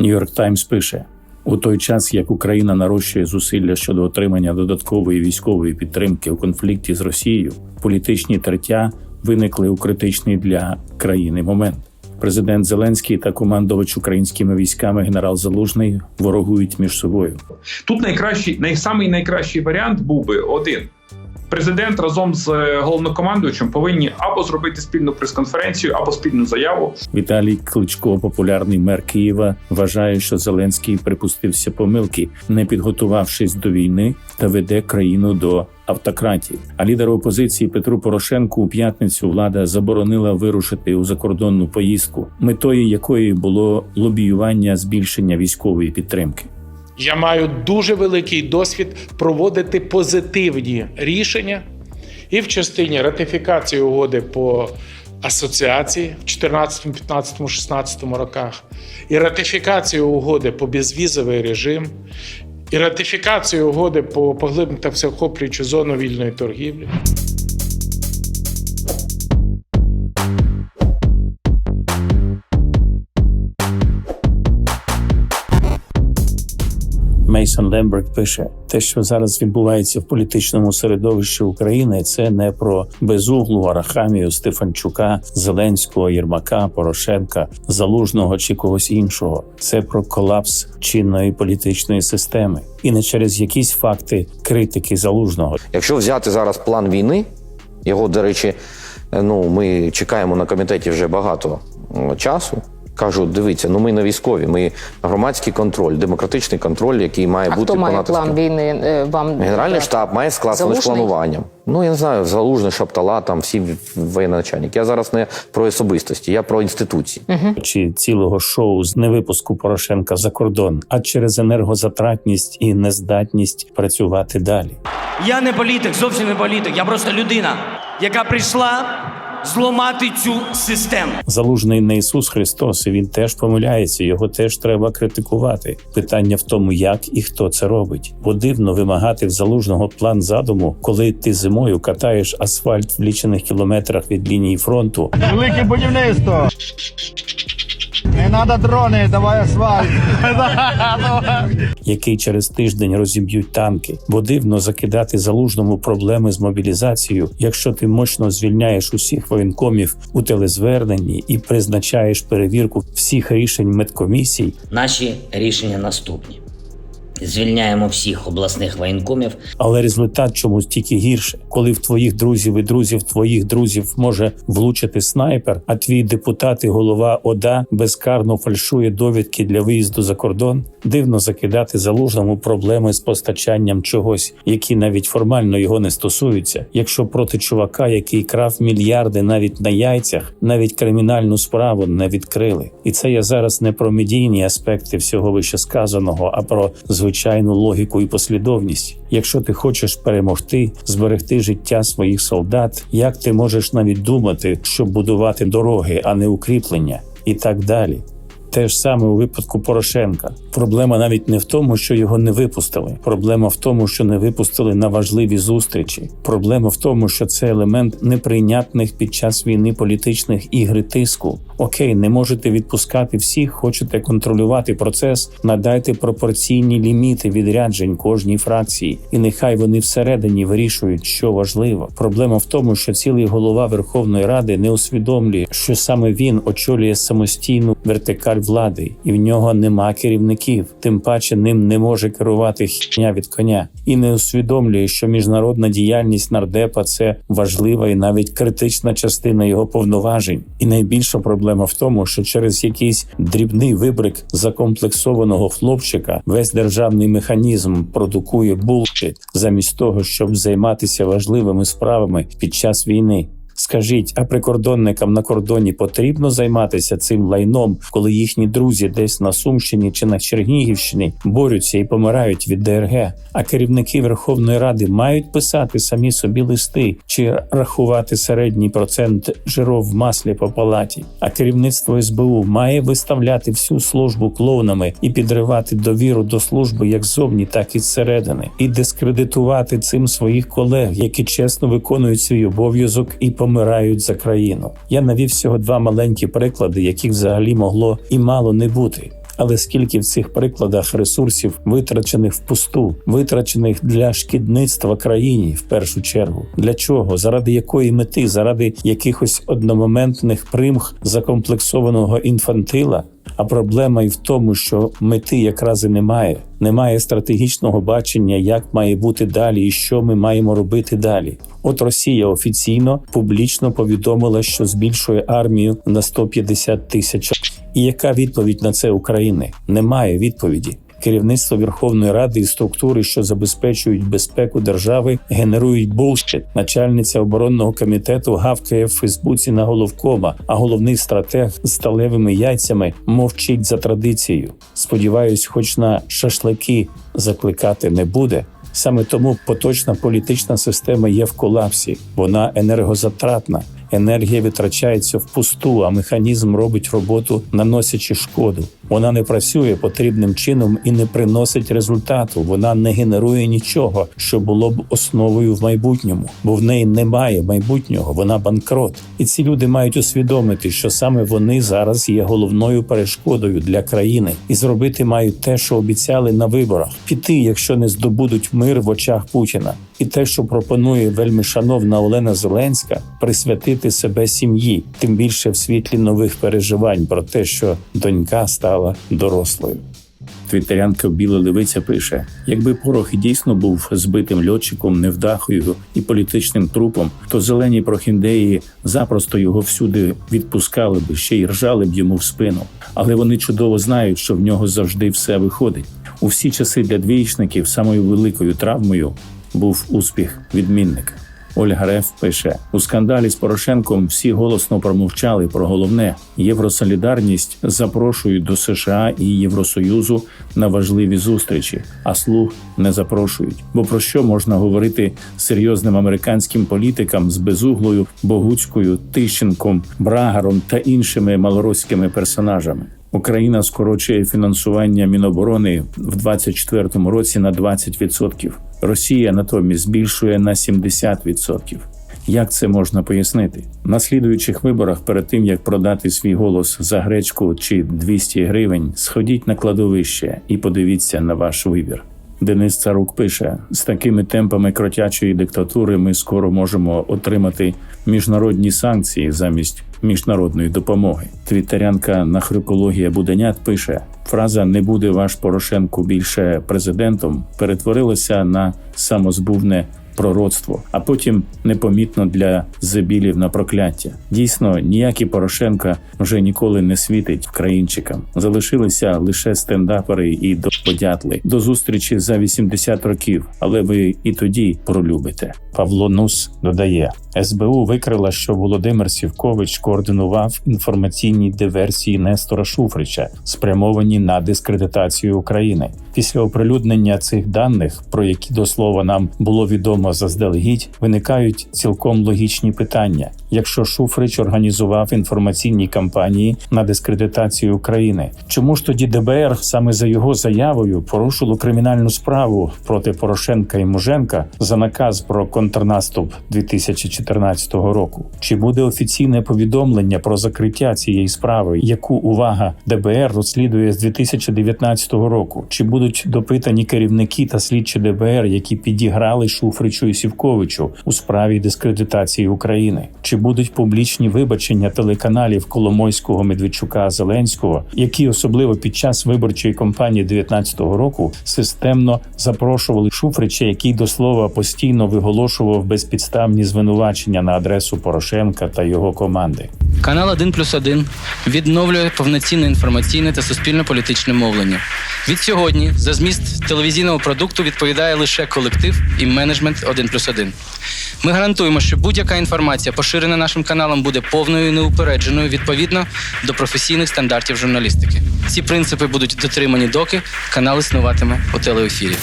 Нью-Йорк Таймс пише: у той час, як Україна нарощує зусилля щодо отримання додаткової військової підтримки у конфлікті з Росією, політичні тертя виникли у критичний для країни момент. Президент Зеленський та командувач українськими військами генерал Залужний ворогують між собою. Тут найкращий, най, самий найкращий варіант був би один. Президент разом з е, головнокомандуючим повинні або зробити спільну прес-конференцію, або спільну заяву. Віталій Кличко, популярний мер Києва, вважає, що Зеленський припустився помилки, не підготувавшись до війни та веде країну до автократії. А лідеру опозиції Петру Порошенку у п'ятницю влада заборонила вирушити у закордонну поїздку, метою якої було лобіювання збільшення військової підтримки. Я маю дуже великий досвід проводити позитивні рішення. І в частині ратифікації угоди по асоціації в 2014, 15, 16 роках, і ратифікації угоди по безвізовий режим, і ратифікацію угоди по поглиблену та всеохоплюючу зону вільної торгівлі. Мейсон Лемберг пише: те, що зараз відбувається в політичному середовищі України, це не про безуглу Арахамію, Стефанчука, Зеленського, Єрмака, Порошенка, Залужного чи когось іншого. Це про колапс чинної політичної системи, і не через якісь факти критики залужного. Якщо взяти зараз план війни, його, до речі, ну ми чекаємо на комітеті вже багато часу. Кажу, дивіться, ну ми не військові, ми громадський контроль, демократичний контроль, який має А бути хто має понад план війни е, вам? Генеральний дати? штаб має склад з плануванням. Ну я не знаю, залужний шаптала, там всі воєначальники. Я зараз не про особистості, я про інституції. чи цілого шоу з невипуску Порошенка за кордон, а через енергозатратність і нездатність працювати далі. Я не політик, зовсім не політик. Я просто людина, яка прийшла зламати цю систему. Залужний не Ісус Христос, і він теж помиляється. Його теж треба критикувати. Питання в тому, як і хто це робить. Бо дивно вимагати в залужного план задуму, коли ти зимою катаєш асфальт в лічених кілометрах від лінії фронту, Велике будівництво. Не треба дрони, давай асфальт. який через тиждень розіб'ють танки. Бо дивно закидати залужному проблеми з мобілізацією, якщо ти мощно звільняєш усіх воєнкомів у телезверненні і призначаєш перевірку всіх рішень медкомісій, Наші рішення наступні: звільняємо всіх обласних воєнкомів але результат чомусь тільки гірше, коли в твоїх друзів і друзів твоїх друзів може влучити снайпер, а твій депутат і голова ОДА безкарно фальшує довідки для виїзду за кордон. Дивно закидати залужному проблеми з постачанням чогось, які навіть формально його не стосуються. Якщо проти чувака, який крав мільярди навіть на яйцях, навіть кримінальну справу не відкрили. І це я зараз не про медійні аспекти всього вищесказаного, а про звичайну логіку і послідовність. Якщо ти хочеш перемогти, зберегти життя своїх солдат, як ти можеш навіть думати, щоб будувати дороги, а не укріплення, і так далі. Те ж саме у випадку Порошенка. Проблема навіть не в тому, що його не випустили. Проблема в тому, що не випустили на важливі зустрічі. Проблема в тому, що це елемент неприйнятних під час війни політичних ігри тиску. Окей, не можете відпускати всіх, хочете контролювати процес. Надайте пропорційні ліміти відряджень кожній фракції, і нехай вони всередині вирішують, що важливо. Проблема в тому, що цілий голова Верховної Ради не усвідомлює, що саме він очолює самостійну вертикаль влади, і в нього нема керівників. Тим паче ним не може керувати хіня від коня, і не усвідомлює, що міжнародна діяльність нардепа це важлива і навіть критична частина його повноважень. І найбільша проблема в тому, що через якийсь дрібний вибрик закомплексованого хлопчика весь державний механізм продукує булшит, замість того, щоб займатися важливими справами під час війни. Скажіть, а прикордонникам на кордоні потрібно займатися цим лайном, коли їхні друзі десь на Сумщині чи на Чернігівщині борються і помирають від ДРГ? А керівники Верховної Ради мають писати самі собі листи чи рахувати середній процент жиров в маслі по палаті? А керівництво СБУ має виставляти всю службу клоунами і підривати довіру до служби як ззовні, так і зсередини, і дискредитувати цим своїх колег, які чесно виконують свій обов'язок і помирають за країну. Я навів всього два маленькі приклади, яких взагалі могло і мало не бути. Але скільки в цих прикладах ресурсів витрачених впусту, витрачених для шкідництва країні в першу чергу, для чого? Заради якої мети? Заради якихось одномоментних примх закомплексованого інфантила? А проблема і в тому, що мети якраз і немає. Немає стратегічного бачення, як має бути далі, і що ми маємо робити далі. От Росія офіційно публічно повідомила, що збільшує армію на 150 тисяч. І яка відповідь на це України? Немає відповіді. Керівництво Верховної Ради і структури, що забезпечують безпеку держави, генерують булшит. Начальниця оборонного комітету гавкає в Фейсбуці на головкома, а головний стратег з сталевими яйцями мовчить за традицією. Сподіваюсь, хоч на шашлики закликати не буде. Саме тому поточна політична система є в колапсі. Вона енергозатратна. Енергія витрачається впусту, а механізм робить роботу, наносячи шкоду. Вона не працює потрібним чином і не приносить результату. Вона не генерує нічого, що було б основою в майбутньому, бо в неї немає майбутнього. Вона банкрот. І ці люди мають усвідомити, що саме вони зараз є головною перешкодою для країни, і зробити мають те, що обіцяли на виборах: піти, якщо не здобудуть мир в очах Путіна. І те, що пропонує вельми шановна Олена Зеленська, присвятити себе сім'ї, тим більше в світлі нових переживань про те, що донька стала дорослою. Твіттерянка Біла Левиця пише: якби порох дійсно був збитим льотчиком, невдахою і політичним трупом, то зелені прохіндеї запросто його всюди відпускали би ще й ржали б йому в спину. Але вони чудово знають, що в нього завжди все виходить. У всі часи для двієчників самою великою травмою був успіх відмінника. Ольга Реф пише у скандалі з Порошенком. Всі голосно промовчали про головне євросолідарність запрошують до США і Євросоюзу на важливі зустрічі, а слуг не запрошують. Бо про що можна говорити серйозним американським політикам з безуглою Богуцькою, Тищенком, Брагаром та іншими малороськими персонажами? Україна скорочує фінансування Міноборони в 2024 році на 20%. Росія натомість збільшує на 70%. Як це можна пояснити? На слідуючих виборах, перед тим як продати свій голос за гречку чи 200 гривень, сходіть на кладовище і подивіться на ваш вибір. Денис Царук пише: з такими темпами кротячої диктатури ми скоро можемо отримати міжнародні санкції замість міжнародної допомоги. Твіттерянка Нахрикологія Буденят пише: фраза не буде ваш Порошенко більше президентом перетворилася на самозбувне пророцтво, а потім непомітно для зебілів на прокляття. Дійсно, ніякі Порошенка вже ніколи не світить країнчикам. Залишилися лише стендапери і доподятли. До зустрічі за 80 років, але ви і тоді пролюбите. Павло Нус додає: СБУ викрила, що Володимир Сівкович координував інформаційні диверсії Нестора Шуфрича, спрямовані на дискредитацію України. Після оприлюднення цих даних, про які до слова нам було відомо заздалегідь, виникають цілком логічні питання. Якщо Шуфрич організував інформаційні кампанії на дискредитацію України, чому ж тоді ДБР саме за його заявою порушило кримінальну справу проти Порошенка і Муженка за наказ про контрнаступ 2014 року? Чи буде офіційне повідомлення про закриття цієї справи, яку увага ДБР розслідує з 2019 року? Чи будуть допитані керівники та слідчі ДБР, які підіграли Шуфричу і Сівковичу у справі дискредитації України? Чи будуть публічні вибачення телеканалів Коломойського, Медведчука, Зеленського, які особливо під час виборчої кампанії 2019 року системно запрошували Шуфрича, який до слова постійно виголошував безпідставні звинувачення на адресу Порошенка та його команди? Канал 1 плюс 1 відновлює повноцінне інформаційне та суспільно-політичне мовлення. Від сьогодні за зміст телевізійного продукту відповідає лише колектив і менеджмент 1 плюс 1. Ми гарантуємо, що будь-яка інформація, поширена нашим каналом, буде повною і неупередженою відповідно до професійних стандартів журналістики. Ці принципи будуть дотримані, доки канал існуватиме у телеефірі.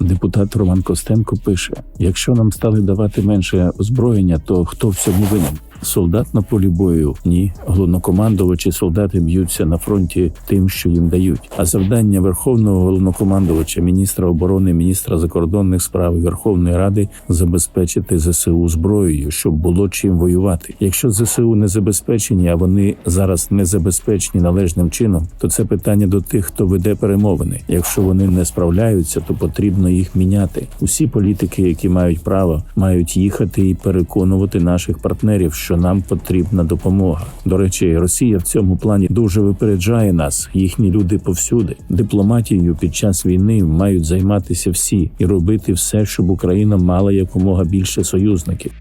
Депутат Роман Костенко пише: якщо нам стали давати менше озброєння, то хто в цьому винен? Солдат на полі бою ні. Головнокомандувачі солдати б'ються на фронті тим, що їм дають. А завдання верховного головнокомандувача, міністра оборони, міністра закордонних справ Верховної Ради забезпечити ЗСУ зброєю, щоб було чим воювати. Якщо ЗСУ не забезпечені, а вони зараз не забезпечені належним чином, то це питання до тих, хто веде перемовини. Якщо вони не справляються, то потрібно їх міняти. Усі політики, які мають право, мають їхати і переконувати наших партнерів, що нам потрібна допомога. До речі, Росія в цьому плані дуже випереджає нас. Їхні люди повсюди. Дипломатією під час війни мають займатися всі і робити все, щоб Україна мала якомога більше союзників.